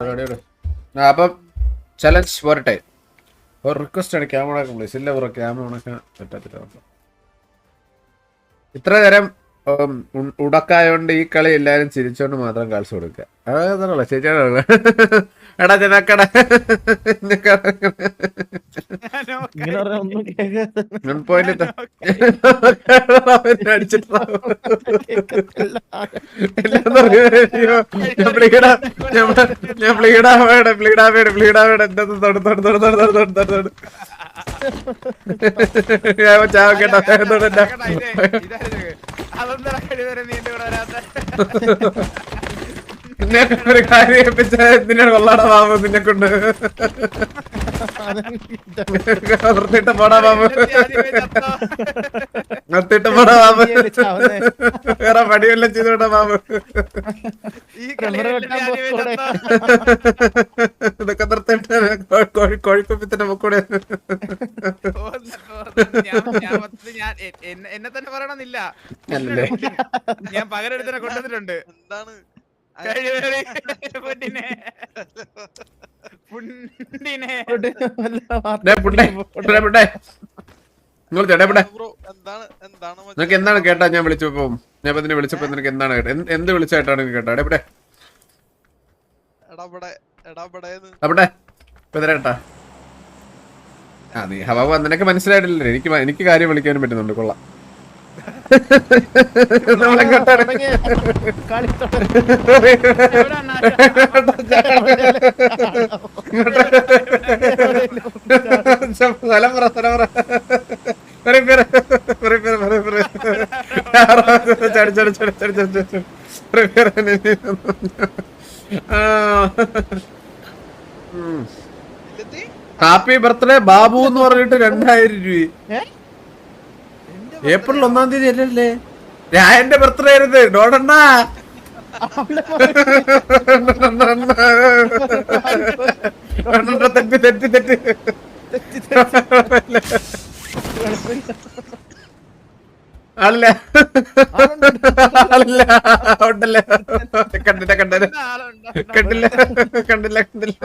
അപ്പം ചലഞ്ച് പോരട്ടെ. ഒരു റിക്വസ്റ്റ് ആണ് ക്യാമറ പ്ലീസ് ഇല്ല ബ്രോ ക്യാമറ ഉണക്കാൻ പറ്റത്തില്ല ഇത്ര നേരം ഉടക്കായോണ്ട് ഈ കളി എല്ലാരും ചിരിച്ചോണ്ട് മാത്രം കാൽസ് കൊടുക്കുക അതാണല്ലോ ശരിയാണല്ലോ എടാ ചെന്നാക്കട. ചാവക്കേട്ടാ കൂടെ എന്നെ ഒരു കാര്യം ഏൽപ്പിച്ച എന്തിനാണ് കൊള്ളാടാ ബാബു നിന്നെ കൊണ്ട്. നിർത്തിട്ട് പോടാ ബാബു. നിർത്തിട്ട് പോടാ ബാബു. വേറെ പണിയെല്ലാം ചെയ്തോടാ ബാബു. ഇതൊക്കെ നിർത്തിട്ട് കോഴി കോഴിക്കുപ്പിത്തിന്റെ മുക്കൂടെ. എന്നെ തന്നെ പറയണമെന്നില്ല. ഞാൻ പകരെടുത്തിനെ കൊണ്ടുവന്നിട്ടുണ്ട്. എന്താണ്? നിനക്ക് എന്താണ് കേട്ടാ? ഞാൻ വിളിച്ചപ്പോ ഞാൻ ഇതിനെ വിളിച്ചപ്പോ നിനക്ക് എന്താണ് കേട്ട എന്ത് വിളിച്ചായിട്ടാണ് കേട്ടാ. എവിടെ അവിടെ നിനക്ക് മനസ്സിലായിട്ടില്ല എനിക്ക് എനിക്ക് കാര്യം വിളിക്കാനും പറ്റുന്നുണ്ട്. കൊള്ളാം. നമ്മളെ കേട്ടാണ്. സ്ഥലം പറ സ്ഥലം പറ പറയ് പേര് പറയ് പേര് പറയ് പേര് ചടി ചടി ചടി ചടി ചടി ചടി ചടി പേര് ആ ഹാപ്പി ബർത്ത്ഡേ ബാബു എന്ന് പറഞ്ഞിട്ട് രണ്ടായിരം രൂപ? ഏപ്രിൽ ഒന്നാം തീയതി അല്ലല്ലേ? ഞാൻ എന്റെ ബർത്ത്ഡേ ആയിരുന്നു ഡോഡണ്ണ തെറ്റി തെറ്റി തെറ്റി. അല്ല. അല്ല. ഉണ്ടല്ലേ? കണ്ടില്ല കണ്ടില്ല. കണ്ടില്ല കണ്ടില്ല കണ്ടില്ല.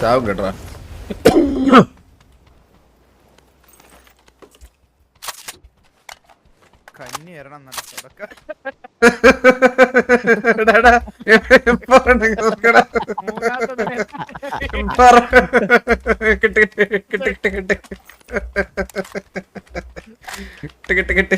ചാവും കേട്ടോ. പറ. കിട്ട്, കിട്ട്, കിട്ട്, കിട്ട്, കിട്ട്. കിട്ട്, കിട്ട്, കിട്ട്.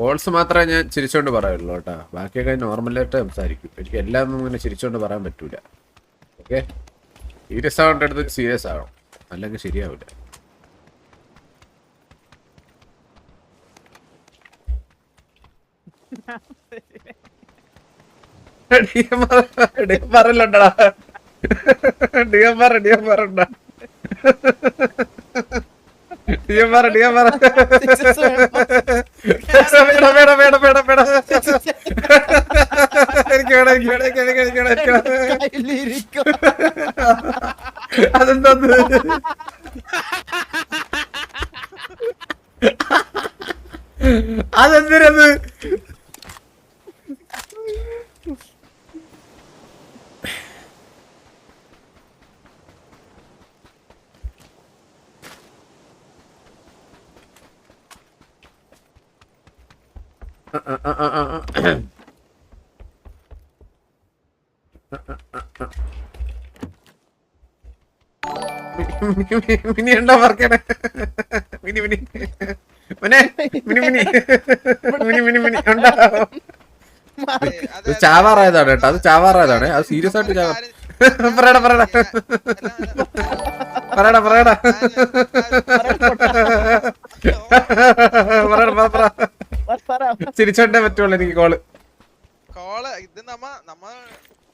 കോൾസ് മാത്രമേ ഞാൻ ചിരിച്ചോണ്ട് പറയുള്ളൂ കേട്ടോ. ബാക്കിയൊക്കെ നോർമലായിട്ട് സംസാരിക്കും. എനിക്ക് എല്ലാം ഒന്നും ഇങ്ങനെ ചിരിച്ചോണ്ട് പറയാൻ പറ്റൂല. ഓക്കെ സീരിയസ് ആവേണ്ട അടുത്ത് സീരിയസ് ആവണം. അല്ലെങ്കിൽ ശരിയാവില്ല പറയല്ലണ്ടാ ഡിയം പറ ഡിയം പറണ്ട ഡിയം പറഞ്ഞു ഞാൻ പറഞ്ഞു വേണം വേണം വേണം വേണം വേണം. എനിക്ക് വേണം എനിക്ക് വേണം എനിക്ക് വേണം, എനിക്ക് വേണം എനിക്ക് വേണം. കയ്യിലിരിക്കും. അതെന്തിനത്? മിനി ഉണ്ടോ പറക്കണ മിനി മിനി. മനെ mini mini. Mini mini mini. ഉണ്ടോ? ചാവാറായതാണ് കേട്ടോ. അത് ചാവാറായതാണ്. അത് സീരിയസ് ആയിട്ട് ചാവാ പറയടാ പറയടാ. പറയടാ പറയടാ പറ, പറ പറ, പറ. ചിരിച്ചോണ്ടേ പറ്റുള്ളൂ എനിക്ക് കോൾ കോൾ ഇത് നമ്മ നമ്മ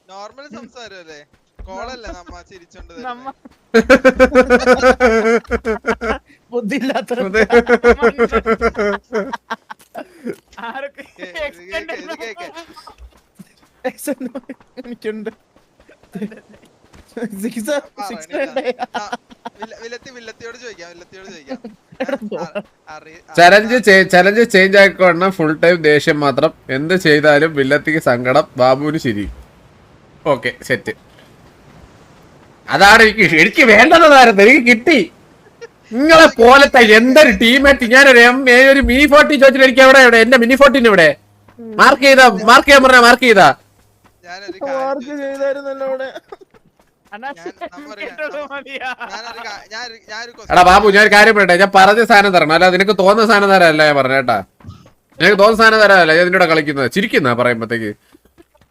നോർമൽ സംസാരല്ലേ? കോളല്ലേ നമ്മ ചിരിച്ചോണ്ട് നമ്മ ബുദ്ധിയില്ലാത്ത എനിക്കുണ്ട്. ചലഞ്ച് ചലഞ്ച് ചേഞ്ച് ആയിക്കോണം ഫുൾ ടൈം ദേഷ്യം മാത്രം. എന്ത് ചെയ്താലും വില്ലത്തിക്ക് സങ്കടം ബാബുവിന് ശരി ഓക്കെ സെറ്റ് അതാണ് എനിക്ക് എനിക്ക് വേണ്ടതായിരുന്നു എനിക്ക് കിട്ടി. നിങ്ങളെ പോലത്തെ എന്തൊരു ടീമേറ്റ് ഞാനൊരു എം എ ഒരു മിനി ഫോർട്ടി ചോദിച്ചിട്ട് എനിക്ക് എവിടെ? എവിടെ? എന്റെ മിനി ഫോർട്ടീൻ ഇവിടെ. മാർക്ക് ചെയ്താ മാർക്ക് ചെയ്യാൻ പറഞ്ഞ മാർക്ക് ചെയ്താ. എടാ ബാബു ഞാൻ ഒരു കാര്യം പറയട്ടെ? ഞാൻ പറഞ്ഞ സാധനം തരണം. അല്ല നിനക്ക് തോന്നുന്ന സാധനം തരാനല്ല ഞാൻ പറഞ്ഞേട്ടാ നിനക്ക് തോന്നുന്ന സാധനം തരാനല്ല ഞാൻ നിന്നോട് കളിക്കുന്നത്. ചിരിക്കുന്ന പറയുമ്പത്തേക്ക്.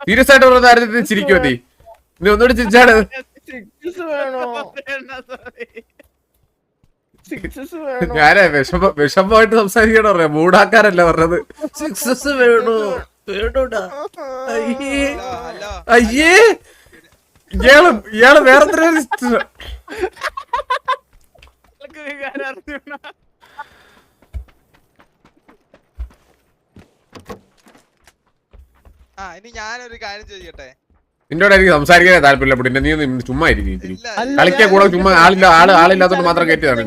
സീരിയസ് ആയിട്ട് പറഞ്ഞ കാര്യത്തിൽ ചിരിക്കുമോ നീ? നീ ഒന്നുകൂടി ചിരിച്ചാണ് ഞാനേ വിഷമ വിഷമമായിട്ട് സംസാരിക്കണോ പറയാ മൂടാക്കാരല്ല പറഞ്ഞത്. സിക്സസ് വേണോ? വേണോടാ. അയ്യേ. അയ്യേ. ഇയാൾ ഇയാൾ വേറെ നിനക്ക് വികാരം അറിഞ്ഞൂടാ. ആ ഇനി ഞാനൊരു കാര്യം ചോദിക്കട്ടെ? നിന്നോട് എനിക്ക് സംസാരിക്കാനേ താല്പര്യമില്ല പിന്നെ നീ ഒന്ന് ചുമ്മാ ഇരിക്കും കളിക്കാൻ കൂടെ ചുമ്മാ ആളില്ല ആൾ ആളില്ലാത്തോണ്ട് മാത്രം കയറ്റിയതാണ്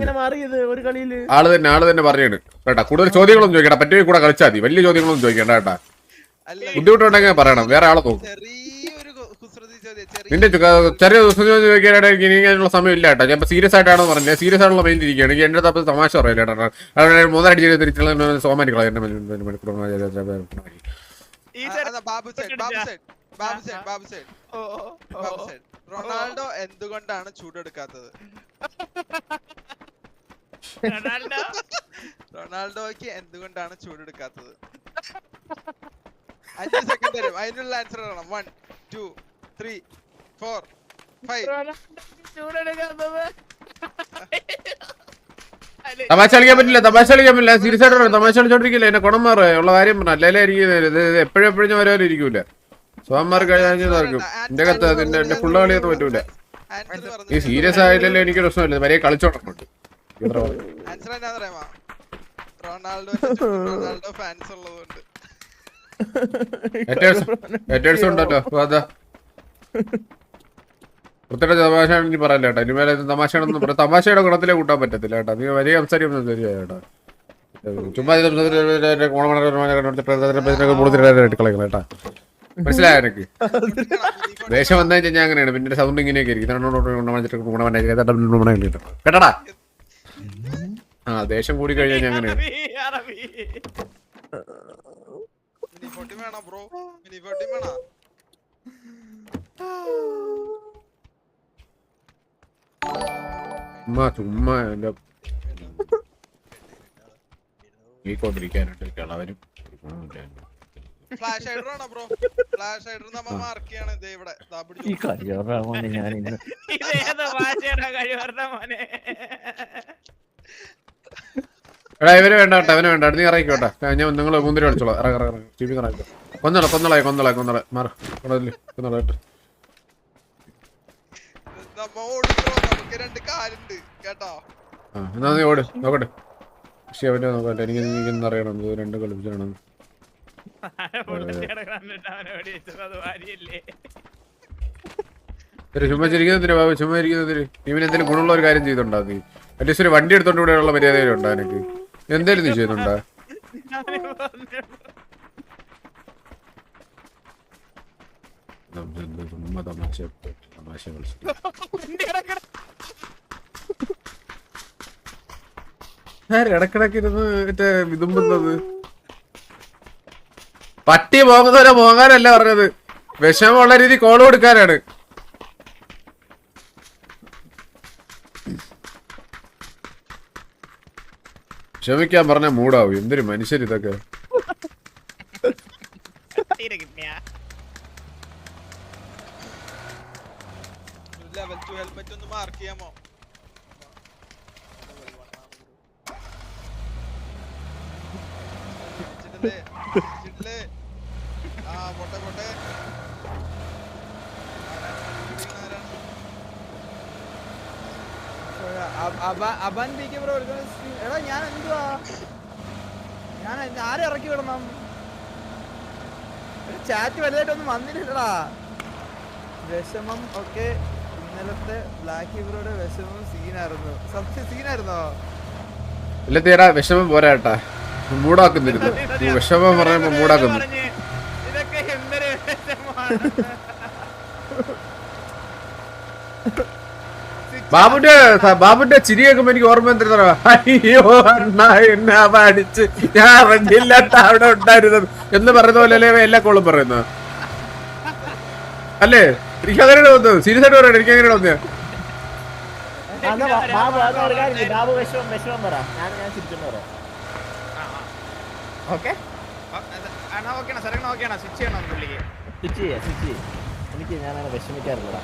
ആൾ തന്നെ ആൾ തന്നെ പറയാണ്. കേട്ടാ കൂടുതൽ ചോദ്യങ്ങളൊന്നും ചോദിക്കട്ടെ പറ്റുമെങ്കിൽ കൂടെ കളിച്ചാൽ മതി. വലിയ ചോദ്യങ്ങളൊന്നും ചോദിക്കണ്ട കേട്ടാ. അല്ല ബുദ്ധിമുട്ടുണ്ടെങ്കിൽ പറയണം. വേറെ ആളെ നോക്കും ചെറിയൊരു കു- കുസൃതി ചോദ്യം ചെറിയ നിന്റെ ചെറിയ ദിവസം ചോദിക്കാനായിട്ട് എനിക്ക് ഇനി അതിനുള്ള സമയം ഇല്ല കേട്ടോ. ഞാൻ സീരിയസ് ആയിട്ടാണ് പറഞ്ഞത്. സീരിയസ് ആയിട്ടുള്ള മെയിൻ ഇരിക്കുകയാണ്. എനിക്ക് എന്റെ തപ്പ് തമാശ പറയില്ല കേട്ടോ. മൂന്നായിട്ട് തിരിച്ചുള്ള ബാബു റൊണാൾഡോ എന്തുകൊണ്ടാണ് ചൂടെടുക്കാത്തത്? റൊണാൾഡോ? റൊണാൾഡോയ്ക്ക് എന്തുകൊണ്ടാണ് ചൂടെടുക്കാത്തത്? അഞ്ച് സെക്കൻഡ് തരും. അതിനുള്ള answer one two three four five തമാശ കളിക്കാൻ പറ്റില്ല തമാശ കളിക്കാൻ പറ്റില്ല. സീരിയസ് ആയിട്ട് പറയാം. തമാശ കളിച്ചോണ്ടിരിക്കില്ല? എന്നെ കുണം മാറേ? ഉള്ള കാര്യം പറഞ്ഞ. അല്ലേ എനിക്ക് ഇത് എപ്പോഴും എപ്പോഴും ഞാൻ വരെ ഇരിക്കൂല. സോമാർ കഴിഞ്ഞു നടക്കും. എന്റെ കത്ത് അതിന്റെ എന്റെ ഫുള്ള് കളിയൊന്നും പറ്റൂല. ഈ സീരിയസ് ആയില്ലല്ലോ എനിക്ക് പ്രശ്നമില്ല. വരെ കളിച്ചോട്ടുണ്ട് ആൻസർ ഏറ്റവും പറയാമോ? റൊണാൾഡോ റൊണാൾഡോ ഫാൻസ് ഉള്ളതുകൊണ്ട്. ഉണ്ടല്ലോ. അതാ. വൃത്തിയുടെ തമാശ എനിക്ക് പറയല്ല കേട്ടോ? ഇനി മേലെ തമാശയാണെന്ന് പറയാം തമാശയുടെ ഗുണത്തിലേ കൂട്ടാൻ പറ്റത്തില്ല കേട്ടോ. നീ വലിയ സംസാരിക്കും ശരിയാ കേട്ടോ. ചുമ്മാ കേട്ടാ. മനസ്സിലായ എനിക്ക് ദേഷ്യം വന്നു കഴിഞ്ഞാൽ അങ്ങനെയാണ്. പിന്നെ സൗണ്ട് ഇങ്ങനെയൊക്കെ ഇരിക്കും കേട്ടടാ? ആ ദേഷ്യം കൂടി കഴിഞ്ഞാൽ ഞാൻ അങ്ങനെയാണ്. ബ്രോ? ചുമ്മാ ചുമ്മാ എന്റെ ഈ കൊണ്ടിരിക്കാനുണ്ട് flash hider bro flash hider നമ്മ മാർക്ക് ചെയ്യാണ്. ഇതേ ഇവിടെ. ദാ ഈ പിടിച്ചോ. കളിയോറാണ് ഞാൻ ഇന്ന് കഴിവറ മോനെ? എടാ ഇവർ വേണ്ട കേട്ടോ അവന് വേണ്ട. നീ ഇറങ്ങിക്കോട്ടെ ഞാൻ നിങ്ങൾ മുന്തിരി കളിച്ചോളാം. ഇറങ്ങ ഇറങ്ങ ടി വി ഇറങ്ങിക്കോ കൊന്നള കൊന്നളെ കൊന്നളെ കൊന്നളെ. മാറ കൊണ്ടല്ലേ ആ എന്നാ നീ ഓട് നോക്കട്ടെ. പക്ഷെ അവനെ നോക്കട്ടെ എനിക്ക് എനിക്കൊന്നും അറിയണം ഇത് രണ്ട് കളിപ്പിച്ചാണ്. പുള്ളിയുടെ കണ്ടിട്ട് അവനെ വെടിവെച്ചത് അത് ഭാര്യയല്ലേ ഒരു ചുമ്മാ ചിരിക്കുന്നതിന് ബാബു ചുമ്മാ ഇരിക്കുന്നതിന് ഇവന് എന്തെങ്കിലും ഗുണമുള്ള ഒരു കാര്യം ചെയ്തുണ്ടോ നീ. അറ്റ്ലീസ്റ്റ് ഒരു വണ്ടി എടുത്തോണ്ട് ഇവിടെയുള്ള മര്യാദയിലുണ്ടാ എനിക്ക് എന്തായാലും നീ ചെയ്യുന്നുണ്ടോ അവന് പറഞ്ഞു. ഇടക്കിടക്ക് ഇരുന്ന് മറ്റേ വിതുമ്പുന്നത് പട്ടി പോകുന്നവരെ പോകാനല്ല പറഞ്ഞത്. വിഷമമുള്ള രീതി കോൾ കൊടുക്കാനാണ്. ക്ഷമിക്കാൻ പറഞ്ഞ മൂടാവും എന്തൊരു മനുഷ്യർ ഇതൊക്കെ തീരെ കിട്ടിയാ ലെവൽ ടു ഹെൽമെറ്റ് ഒന്ന് മാർക്ക് ചെയ്യാമോ? ആ പോട്ടെ പോട്ടെ. ബ്രോ എടാ ഞാൻ എന്തുവാ? ഞാൻ ഇറക്കി ചാറ്റ് വലുതായിട്ടൊന്നും വന്നിട്ടില്ലടാ വിഷമം ഒക്കെ ഇന്നലത്തെ ബ്ലാക്ക് ഹീബ്രോയുടെ വിഷമം സീനായിരുന്നു. സത്യം സീനായിരുന്നോ? ഇല്ല തീരാ വിഷമം പോരാ കേട്ടാ മൂടാക്കുന്നിരുന്നു വിഷമം പറയുമ്പോ മൂടാക്കുന്നു. ഇതൊക്കെ എന്തൊരു ബാബുന്റെ ബാബുന്റെ ചിരി കേൾക്കുമ്പോ എനിക്ക് ഓർമ്മ എന്തിനാ അയ്യോ അണ്ണ എന്നെ അവ അടിച്ച്. ഞാൻ അറിഞ്ഞില്ലാത്ത അവിടെ ഉണ്ടായിരുന്നത് എന്ന് പറയുന്ന പോലെ അല്ലേ എല്ലാ കോളും പറയുന്നത്? അല്ലേ? എനിക്ക് തോന്നുന്നത്. സീരിയസ് ആയിട്ട് പറയണം എനിക്ക് അങ്ങനെ തോന്നിയത് എനിക്ക് ഞാനങ്ങനെ വിഷമിക്കാറില്ലടാ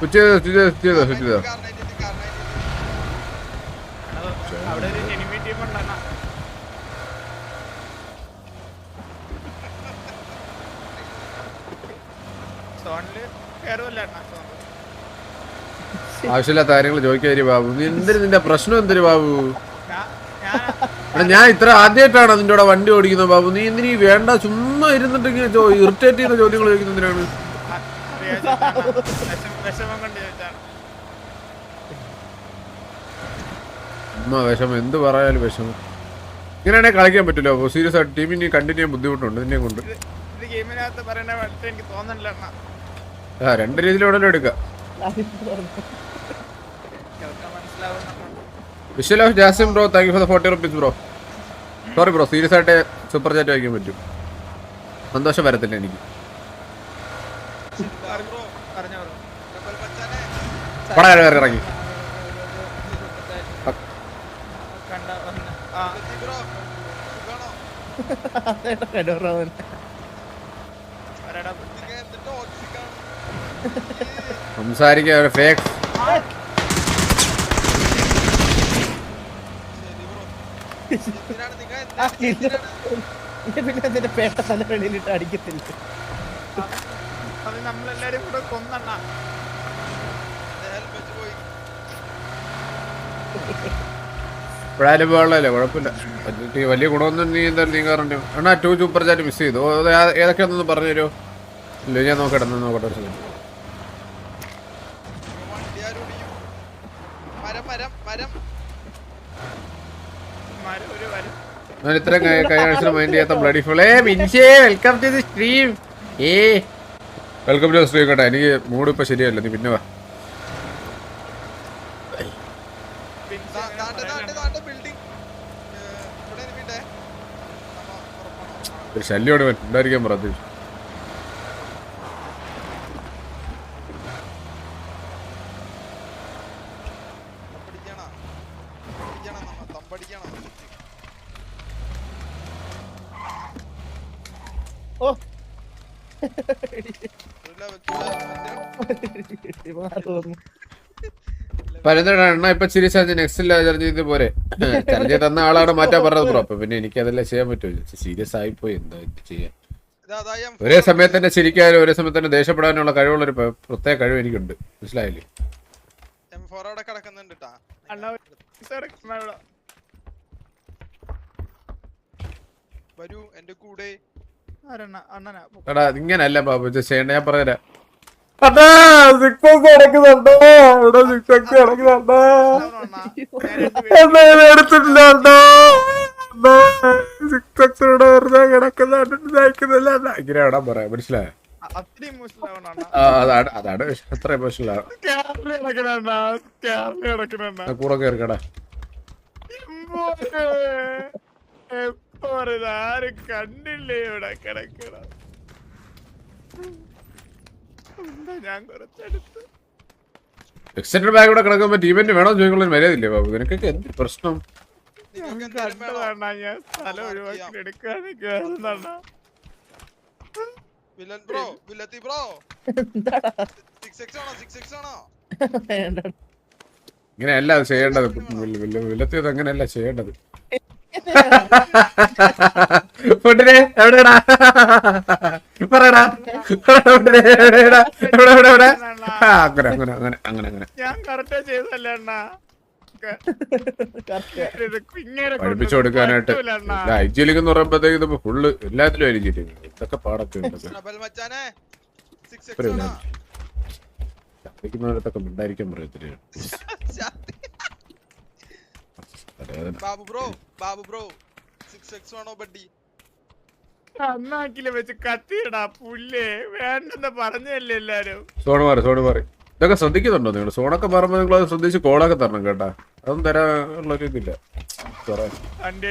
സ്വിച്ച് ചെയ്തോ സ്വിച്ച് ചെയ്തോ സ്വിച്ച് ചെയ്തോ സ്വിച്ച് ചെയ്തോ. അവിടെ ഒരു എനിമി ടീം ഉണ്ട് സോണിൽ കയറുമല്ലോ ആവശ്യമില്ലാത്ത കാര്യങ്ങൾ ചോദിക്കാതിരി ബാബു. നീ നിന്റെ പ്രശ്നം എന്തിനു ബാബു? ഞാൻ ഇത്ര ആദ്യമായിട്ടാണ് നിന്റെ കൂടെ വണ്ടി ഓടിക്കുന്നത് ബാബു. നീ എന്തിനീ വേണ്ട ചുമ്മാ ഇരുന്നിട്ട് ഇറിറ്റേറ്റ് ചെയ്യുന്ന ചോദ്യങ്ങൾ ചോദിക്കുന്നതിനാണ് വിഷമം- ഉമ്മ എന്ത് പറയാലും വിഷമം. ഇങ്ങനെയാണെങ്കിൽ കളിക്കാൻ പറ്റില്ല സീരിയസ് ആയിട്ട് ടീമിന് കണ്ടിന്യൂ ചെയ്യാൻ ബുദ്ധിമുട്ടുണ്ട് ഇതിനെ കൊണ്ട്. എനിക്ക് അണ്ണാ. ആ രണ്ട് രീതിയിലൂടെ എടുക്കാം വിശ്വലോ off bro thank you for the forty rupees bro sorry bro serious ആയിട്ട് സൂപ്പർ ചാറ്റ് വായിക്കാൻ പറ്റും. സന്തോഷം വരത്തില്ല എനിക്ക്. ഇറങ്ങി. കണ്ട ഒന്ന് ആ ഇതെത്തി bro. സുഖാണോ? വരടാ നിങ്ങൾ എന്ത് toxic ആണ്? ഒരു ഫേക്ക് പിന്നെ അതിന്റെ പേട്ട വെളിയിലിട്ട് അടിക്കത്തില്ല. അത് നമ്മളെല്ലാരും കൂടെ കൊന്നണ്ണ കുഴപ്പമില്ല. വലിയ ഗുണമൊന്നും നീ എന്തായാലും നീങ്ങാറുണ്ട് എന്നാ ടു സൂപ്പർ ചാറ്റ് മിസ് ചെയ്തു. ഏതൊക്കെയാണെന്നൊന്ന് പറഞ്ഞു തരുമോ ഇല്ല ഞാൻ നോക്കട്ടെ നോക്കട്ടെ ഒരു. വണ്ടി ആരും ഓടിക്കും. മരം മരം മരം മരം ഒരു ഞാൻ മൈൻഡ് ചെയ്യാത്ത ബ്ലഡി ഫുൾ ഏ മിൻഷേ വെൽക്കം ടു ദി സ്ട്രീം ഏ. വെൽക്കം ടു സ്ട്രീം കേട്ടോ. എനിക്ക് മൂഡ് ഇപ്പൊ ശരിയല്ല നീ പിന്നെ വാ. ഒരു ശല്യമാണ്. ഉണ്ടായിരിക്കാൻ പറഞ്ഞു പരന്തട ഇപ്പൊ സീരിയസ് ആയിട്ട് നെക്സ്റ്റ് ചർച്ച ചെയ്ത് പോരെ. ചർച്ച തന്ന ആളാണ് മാറ്റാൻ പറഞ്ഞത് ബ്രോ. അപ്പൊ പിന്നെ എനിക്ക് അതെല്ലാം ചെയ്യാൻ പറ്റുമോ സീരിയസ് പോയി എന്താ ചെയ്യാൻ? ഞാൻ ഒരേ സമയത്ത് തന്നെ ചിരിക്കാനും ഒരേ സമയത്ത് തന്നെ ദേഷ്യപ്പെടാനുള്ള കഴിവുള്ള ഒരു പ്രത്യേക കഴിവ് എനിക്കുണ്ട്. മനസ്സിലായില്ലേ? M4 അവിടെ കിടക്കുന്നുണ്ട് ട്ടാ. അണ്ണ കിടക്കുന്ന ഇവിടെ. വരൂ എന്റെ കൂടെ. ഇങ്ങനല്ല ബാബു. ചേട്ടാ ചെയ്യണ്ട. ഞാൻ പറഞ്ഞുതരാം. അതാ സിക്സ് എക്സ് കിടക്കുന്നുണ്ടോ ഇവിടെ സിക്സ് എക്സ് കിടക്കുന്നുണ്ടോ ആവണോ അണ്ണാ? സിക്സ് എക്സ് ഇവിടെ വെറുതെ കിടക്കുന്നുണ്ട് ഇതാക്കുന്നില്ല ഇങ്ങനെ ഇടാൻ പറയാം മനസ്സിലായോ അണ്ണാ? അതാണ് അതാണ്. അത്ര അണ്ണാ, അണ്ണാ. കൂടെ കയറിക്കടാ. എപ്പോ ആരും കണ്ടില്ലേ ഇവിടെ കിടക്കണ എന്താ ഞാൻ കുറച്ചെടുത്ത് എക്സെറ്റഡ് ബാഗ് ഇവിടെ കിടക്കുമ്പോ ടീമിന്റെ വേണോ ചോദിക്കുള്ള മര്യാദയില്ലേ ബാബു? നിനക്കൊക്കെ എന്ത് പ്രശ്നം? വില്ലത്തി ഇങ്ങനെയല്ല അത് ചെയ്യേണ്ടത്. വില്ലത്തിയത് അങ്ങനെയല്ല ചെയ്യേണ്ടത്. ഫുഡിനെ എവിടെടാ? പറയടാ ഫുഡിനെ എവിടെടാ എവിടെ എവിടെ എവിടെ ആ, അങ്ങനെ അങ്ങനെ അങ്ങനെ അങ്ങനെ അങ്ങനെ. ഞാൻ കറക്റ്റ് ചെയ്തല്ലേ അണ്ണാ? പഠിപ്പിച്ചു കൊടുക്കാനായിട്ട്. ഐജിയിലേക്ക് എന്ന് പറയുമ്പോഴത്തേക്ക് ഇത് ഫുള്ള് എല്ലാത്തിലും ഐജിയിലേക്ക് ഇതൊക്കെ പാടൊക്കെ. ഛർദ്ദിക്കുന്നവരത്തൊക്കെ മിണ്ടായിരിക്കാൻ പറയത്തില്ല. Babu bro Babu bro six X ആണോ ബഡ്ഡി? അണ്ണാക്കിൽ വെച്ച് കത്തിയിടാ പുല്ലേ വേണ്ടെന്ന് പറഞ്ഞല്ലേ എല്ലാരും. സോണ് മാറി സോണ് മാറി. ഇതൊക്കെ ശ്രദ്ധിക്കുന്നുണ്ടോ നിങ്ങൾ? സോണൊക്കെ പറയുമ്പോ നിങ്ങൾ അത് ശ്രദ്ധിച്ച് കോളൊക്കെ തരണം കേട്ടാ. അതൊന്നും തരാനുള്ള ഇതില്ല. വണ്ടി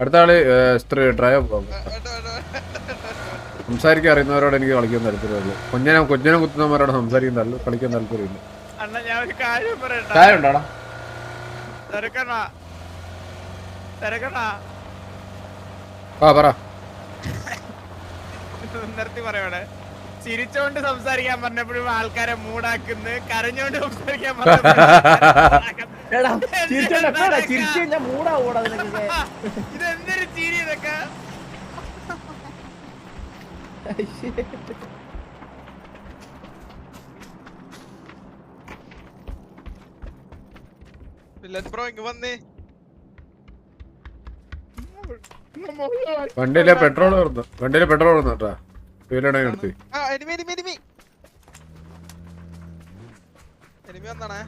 അടുത്ത ആൾ ഡ്രൈവ് പോകും. സംസാരിക്കാൻ അറിയുന്നവരോട് എനിക്ക് കളിക്കാൻ താല്പര്യമുള്ളൂ കുഞ്ഞനെ കുഞ്ഞനെ കുത്തുന്നവരോട് സംസാരിക്കാൻ താല്പര്യം കളിക്കാൻ താല്പര്യമില്ല. അണ്ണ ഞാൻ ഒരു കാര്യം പറയട്ടെ? ചായ ഉണ്ടാടാ തിരക്കണ തിരക്കണ ആ പറ. നിർത്തി പറയണേ ചിരിച്ചോണ്ട് സംസാരിക്കാൻ പറഞ്ഞപ്പോഴും ആൾക്കാരെ മൂടാക്കുന്നു. കരഞ്ഞോണ്ട് സംസാരിക്കാൻ പറഞ്ഞപ്പോഴും ഇതെന്തൊരു ചിരി ഇതൊക്കെ വില്ലൻ ബ്രോ ഇങ്ങ് വന്നേ വണ്ടിയിലെ പെട്രോൾ തീർന്നു വണ്ടിയിലെ പെട്രോൾ തീർന്നു കേട്ടാ. വീലണ നിർത്തി ആ എനിമി എനിമി എനിമി എനിമി വന്നാണേ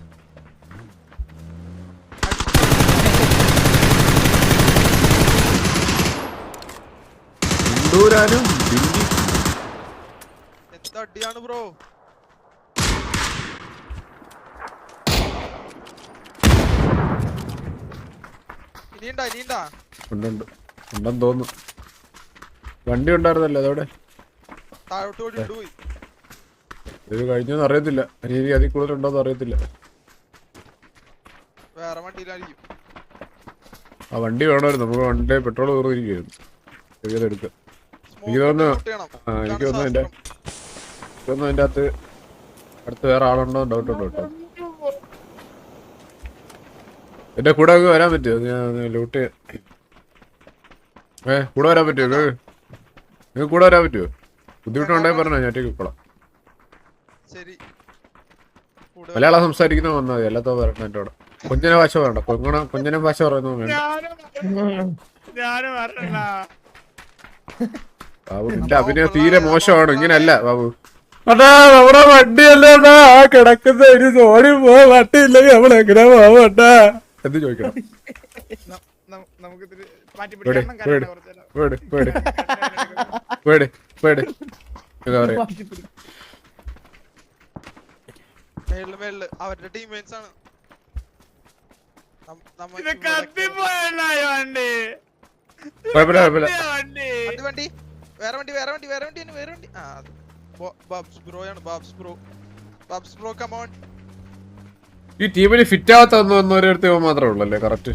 ഇണ്ടൂരാനും ദില്ലി എന്താ അടിയാണ് ബ്രോ ഇനിയുണ്ടാ ഇനിയുണ്ടാ? ഉണ്ടുണ്ട് ഉണ്ടെന്ന് തോന്നുന്നു. വണ്ടി ഉണ്ടായിരുന്നല്ലോ അതവിടെ? താഴോട്ട് ഓടി ഇട്ടുപോയി ഇത് കഴിഞ്ഞെന്ന് അറിയത്തില്ല. രീതി അതിൽ കൂടുതൽ ഉണ്ടോന്ന് അറിയത്തില്ല. വേറെ വണ്ടിയിലായിരിക്കും. ആ വണ്ടി വേണമായിരുന്നു. നമുക്ക് വണ്ടി പെട്രോൾ തീർന്നിരിക്കുകയായിരുന്നു ചെറിയത് എടുക്കാം. എനിക്ക് തോന്നുന്നു ആ, എനിക്ക് തോന്നുന്നു എന്റെ. ഇതൊന്നും അതിന്റെ അകത്ത് അടുത്ത് വേറെ ആളുണ്ടോ ഡൗട്ട് ഉണ്ടോ കേട്ടോ. എന്റെ കൂടെ വരാൻ പറ്റുമോ? ഞാൻ ലൂട്ട് ഏ കൂടെ വരാൻ പറ്റുമോ? നിങ്ങൾക്ക് കൂടെ വരാൻ പറ്റുമോ? ബുദ്ധിമുട്ടുണ്ടെങ്കിൽ പറഞ്ഞോ ഞാൻ ഒറ്റയ്ക്ക് കൊള്ളാം മലയാളം സംസാരിക്കുന്ന വന്നാൽ മതി അല്ലാത്ത വരണം എന്റെ കൂടെ. കുഞ്ഞിനെ ഭാഷ പറയണ്ട. കൊങ്ങണ കുഞ്ഞിനെ ഭാഷ പറയുന്നു ബാബു നിന്റെ അഭിനയം തീരെ മോശമാണ്. ഇങ്ങനെയല്ല ബാബു. അതാ നമ്മുടെ വണ്ടിയല്ലേടാ ആ കിടക്കുന്ന ഒരു സോണി പോ വണ്ടി ഇല്ലെങ്കിൽ നമ്മൾ എങ്ങനെ പോവട്ടാ? എന്ത് ചോദിക്കണം. അവരുടെ ടീംമേറ്റ്സ് ആണ്. വേറെ വണ്ടി വേറെ വണ്ടി വേറെ വണ്ടി വേറെ വണ്ടി. ആ ബാബ്സ് ബ്രോ ആണ് Babs bro Babs bro come on ഈ ടീമിന് ഫിറ്റ് ആവാത്ത ഒന്ന് വന്നവരടുത്ത് ഇവൻ മാത്രമേ ഉള്ളല്ലേ കറക്റ്റ്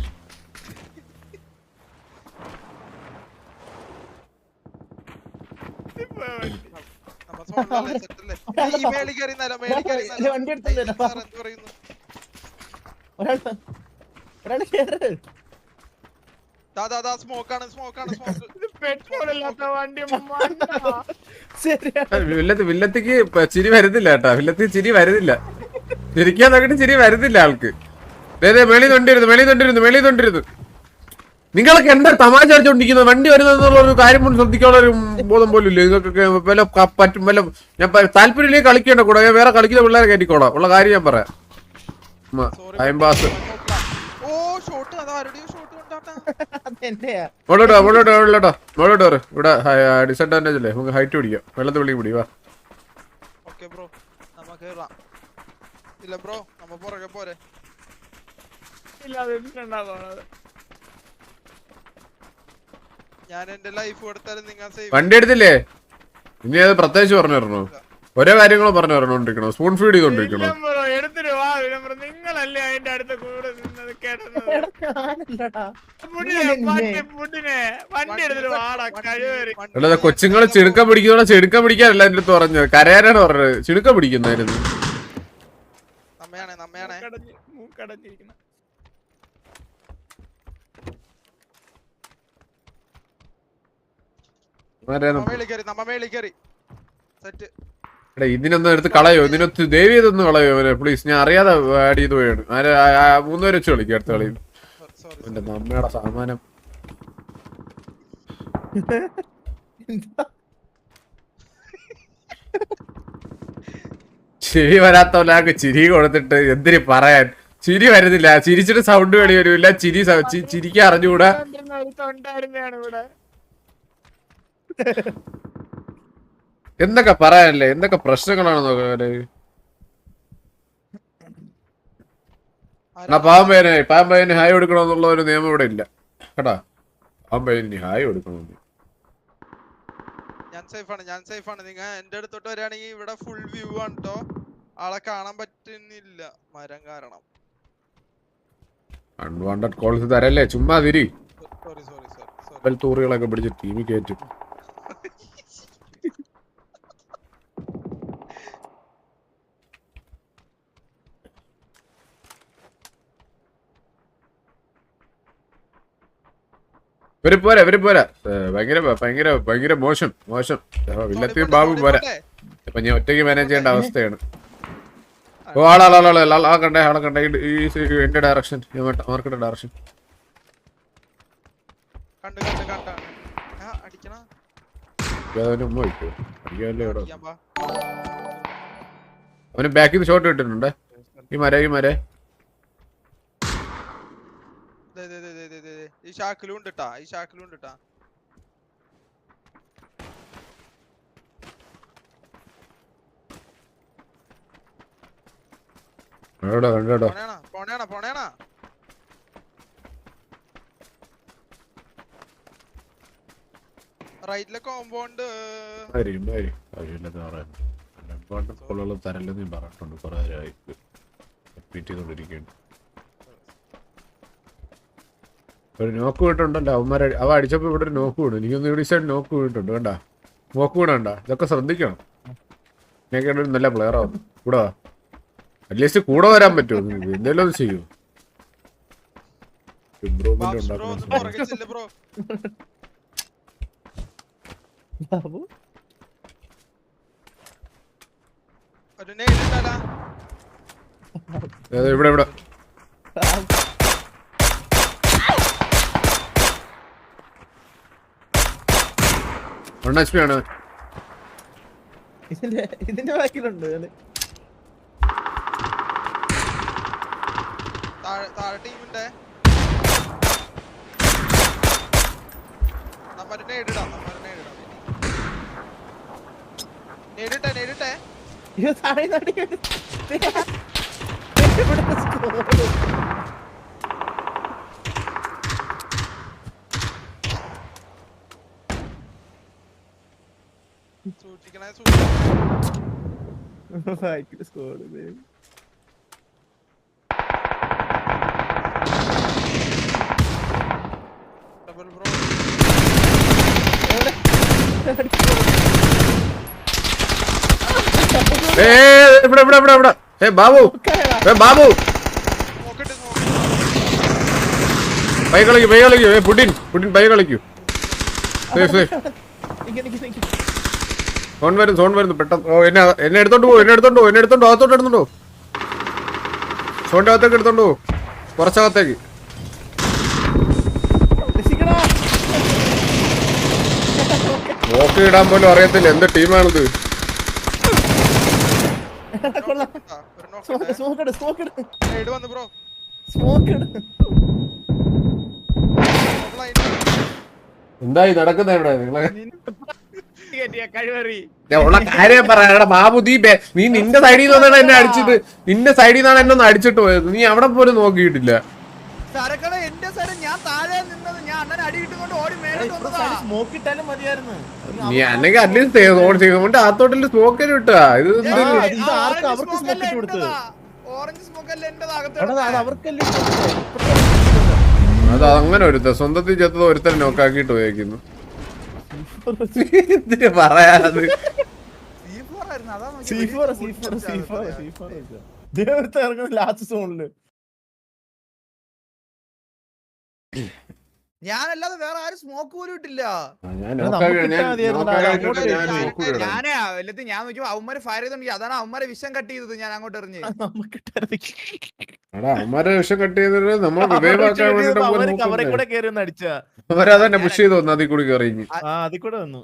ഒരാൾ ഒരാൾ കേറ്. വില്ലത്തിക്ക് ചിരി വരുന്നില്ല കേട്ടാ. വില്ലത്തി ചിരി വരുന്നില്ല. ചിരിക്കാൻ നോക്കിട്ട് ചിരി വരുന്നില്ല ആൾക്ക്. മേളി തൊണ്ടിരുന്നു മേളി തൊണ്ടിരുന്നു മേളി തൊണ്ടിരുന്നു. നിങ്ങളൊക്കെ എന്താ തമാശ അടിച്ചോണ്ടിരിക്കുന്നത്? വണ്ടി വരുന്നതെന്നുള്ള ഒരു കാര്യം പോലും ശ്രദ്ധിക്കാനുള്ള ഒരു ബോധം പോലും ഇല്ല നിങ്ങൾക്കൊക്കെ വല്ല പറ്റും വല്ല ഞാൻ താല്പര്യം കളിക്കേണ്ട കൂടെ. വേറെ കളിക്കുന്ന പിള്ളേരെ കയറ്റിക്കോളാം. ഉള്ള കാര്യം ഞാൻ പറയാം. ടൈം പാസ് ഓ ഷോട്ട് അത് ആരുടെയോ ഷോട്ട് കൊണ്ടാട്ടാ മുകളിലോട്ടോ മോളോട്ടോ. പറ. ഇവിടെ ഡിസഡ്വാന്റേജ് അല്ലേ? നമുക്ക് ഹൈറ്റ് പിടിക്കാം. വെള്ളത്തിൽ വിളി പിടി വാ. Okay bro. നമുക്ക് കേറാം. ഇല്ല ബ്രോ നമ്മ പുറകെ പോരെ. ഇല്ല, ഞാൻ എന്റെ ലൈഫ് കൊടുത്താലും നിങ്ങൾ വണ്ടി എടുത്തില്ലേ? ഇനി അത് പ്രത്യേകിച്ച് പറഞ്ഞു തരണോ? ഓരോ കാര്യങ്ങളും പറഞ്ഞു പറഞ്ഞോണ്ടിരിക്കണോ സ്പൂൺ ഫീഡ് ചെയ്തോണ്ടിരിക്കണോ എടുത്തിട്ട് വാ വിളംബരം നിങ്ങളല്ലേ അതിന്റെ അടുത്ത് കൂടെ നിന്നത് കേട്ടത് കൊച്ചുങ്ങളെ ചിടുക്കം പിടിക്കുന്ന ചിടുക്കം പിടിക്കാനല്ല എന്റെ അടുത്ത് പറഞ്ഞത്. കരയാനാണ് പറഞ്ഞത്. ചിടുക്കം പിടിക്കുന്നായിരുന്നു നമ്മയാണേ നമ്മയാണേ. മൂക്കടഞ്ഞ് മൂക്കടഞ്ഞിരിക്കുന്ന. ആരാണ്? നമ്മ സെറ്റ്. എടാ ഇതിനൊന്നും എടുത്ത് കളയോ? ഇതിനൊത്ത് ദേവി ഇതൊന്ന് കളയോ അവനെ പ്ലീസ് ഞാൻ അറിയാതെ ആഡ് ചെയ്ത് പോയാണ്. മൂന്നുപേരെ വെച്ച് കളിക്കും അടുത്ത കളി എന്റെ നമ്മയുടെ സാമാനം. ചിരി വരാത്ത ഒരാൾക്ക് ചിരി കൊടുത്തിട്ട് എന്തിന് പറയാൻ? ചിരി വരുന്നില്ല. ചിരിച്ചിട്ട് സൗണ്ട് വേണി വരില്ല ചിരി ചിരിക്കാൻ അറിഞ്ഞുകൂടാ? എന്തൊക്കെ പറയാനല്ലേ? എന്തൊക്കെ പ്രശ്നങ്ങളാണ് നോക്കാന് എന്നാ പാമ്പയനെ പാമ്പയന് ഹായ് കൊടുക്കണമെന്നുള്ള ഒരു നിയമം ഇവിടെ ഇല്ല. കേട്ടാ? പാമ്പയന് ഹായ് കൊടുക്കണമെന്ന്. ഞാൻ സേഫ് ആണ് ഞാൻ സേഫ് ആണ് നിങ്ങൾ എന്റെ അടുത്തോട്ട് വരികയാണെങ്കിൽ ഇവിടെ ഫുൾ വ്യൂ ആണ് കേട്ടോ ആളെ കാണാൻ പറ്റുന്നില്ല. മരം കാരണം. അൺവാണ്ടഡ് കോൾസ് തരല്ലേ? ചുമ്മാ തിരി സോറി സോറി സോറി തൂറികളൊക്കെ പിടിച്ച് ടീമിൽ കയറ്റും ഇവർ പോരാ ഇവർ പോരാ. ഭയങ്കര ഭയങ്കര ഭയങ്കര മോശം മോശം. വില്ലത്തിയും ബാബു പോരാ. ഇപ്പൊ ഞാൻ ഒറ്റയ്ക്ക് മാനേജ് ചെയ്യേണ്ട അവസ്ഥയാണ്. ഓ ആളാളാളെ ആ കണ്ടേ ആളെ കണ്ടേ. ഈ- എന്റെ ഡയറക്ഷൻ മാർക്കറ്റ് ഡയറക്ഷൻ അവന് ബാക്കിൽ നിന്ന് ഷോട്ട് കിട്ടുന്നുണ്ട് ഈ മര ഈ മര ദേ, ദേ, ദേ, ദേ, ദേ, ദേ, ദേ. ഈ ഷാക്കിലും ഉണ്ട് കേട്ടാ ഈ ഷാക്കിലും ഉണ്ട് കേട്ടാ പോണേണ പോണേണ റൈറ്റിലെ കോമ്പൗണ്ട് തരല്ലെന്ന് പറഞ്ഞിട്ടുണ്ട് കുറെ നേരമായി റിപ്പീറ്റ് ചെയ്തോണ്ടിരിക്കുകയാണ്. ഒരു നോക്ക് വീട്ടുണ്ടല്ലോ അവന്മാരെ അവ അടിച്ചപ്പോ ഇവിടെ ഒരു നോക്ക് വീണു. എനിക്കൊന്ന് ഇവിടെ സൈഡ് നോക്ക് വീണിട്ടുണ്ട്. വേണ്ട നോക്ക് വീണണ്ട ഇതൊക്കെ ശ്രദ്ധിക്കണം. ഒരു നല്ല പ്ലെയർ ആവും. കൂടെ വാ. അറ്റ്ലീസ്റ്റ് കൂടെ വരാൻ പറ്റുമോ എന്തെങ്കിലും ഒന്ന് ചെയ്യൂ. ഇമ്പ്രൂവ്മെന്റ് ഉണ്ടാക്കുന്ന ഇവിടെ ഇവിടെ? വൺ എച്ച് പി ആണ്. ഇതിന്റെ ബാക്കിലുണ്ട്. താഴെ താഴെ ടീമിന്റെ. നമ്മര് നേരിടാം നമ്മര് നേരിടാം നേരിട്ടെ നേരിട്ടെ അയ്യോ, താഴെ നടി വീണ്. ദേ, ഇവിടെ score. സൂക്ഷിക്കണേ സൂക്ഷിക്കണേ ബാക്കിൽ സ്കോഡ് ഇവിടെ ഇവിടെ ഇവിടെ ഇവിടെ ഏ ബാബു ഏ ബാബു പൈ കളിക്കൂ പൈ കളിക്കൂ ഏ പുടിൻ പുടിൻ പൈ കളിക്കൂ സേഫ് സേഫ്. സോൺ വരുന്നു സോൺ വരുന്നു. പെട്ടെന്ന്. ഓ എന്നെ എന്നെ എടുത്തോണ്ട് പോ എന്നെ എടുത്തോണ്ട് പോ എന്നെ എടുത്തോണ്ട് അകത്തോട്ട് എടുത്തോണ്ടു സോണിന്റെ അകത്തേക്ക് എടുത്തോണ്ട് പോകും കുറച്ചകത്തേക്ക്. നോക്കി ഇടാൻ പോലും അറിയത്തില്ല. എന്ത് ടീമാണിത്. എന്തായി നടക്കുന്ന ഇവിടെ? നിങ്ങളെ ഉള്ള കാര്യം പറയാ ബാബു നീ നീ നിന്റെ സൈഡിൽ നിന്നാണ് എന്നെ അടിച്ചിട്ട് നിന്റെ സൈഡിൽ നിന്നാണ് എന്നെ ഒന്ന് അടിച്ചിട്ട് പോയത്. നീ അവിടെ പോലും നോക്കിയിട്ടില്ല. എന്റെ ഞാൻ താഴെ നിന്നത് ഞാൻ അണ്ണൻ ഓടി മതിയായിരുന്നു. നീ അല്ലെങ്കിൽ അറ്റ്ലീസ്റ്റ് ഓൺ ചെയ്തുകൊണ്ട് ആത്തോട്ടിൽ സ്മോക്കിന് ഇത് അവർക്ക് smoke ഇട്ട് കൊടുത്തത്? ഓറഞ്ച് സ്മോക്ക് അല്ല എന്റെ എടാ, അത് അവർക്കല്ലേ ഇട്ട് അത് അങ്ങനെ ഒരുത്ത സ്വന്തത്തിൽ ചെത്തത് ഒരുത്തരം നോക്കാക്കിയിട്ട് പോയേക്കുന്നു. എന്തിനു പറയാനത് C4, C4, C4, C4 വെച്ചോ. ദേ ഒരുത്തൻ ഇറങ്ങുന്നു last zone ൽ. ഞാനല്ലാതെ വേറെ ആരും സ്മോക്ക് പോലും ഇട്ടില്ല. ഞാനാ വല്ലത്തും ഞാൻ നോക്കിയപ്പോ അവന്മാര് ഫയർ ചെയ്തോണ്ടി അതാണ് അവന്മാരെ വിഷം കട്ട് ചെയ്തത് ഞാൻ അങ്ങോട്ട് എറിഞ്ഞ്. എടാ അവന്മാരെ വിഷം കട്ട് ചെയ്തിട്ട് നമ്മൾ അവർ കൂടെ കയറി ഒന്ന് അടിച്ചാ. അവരതന്നെ പുഷ് ചെയ്ത് വന്നു അതിൽ കൂടി കയറി ആ അതിൽ കൂടെ വന്നു.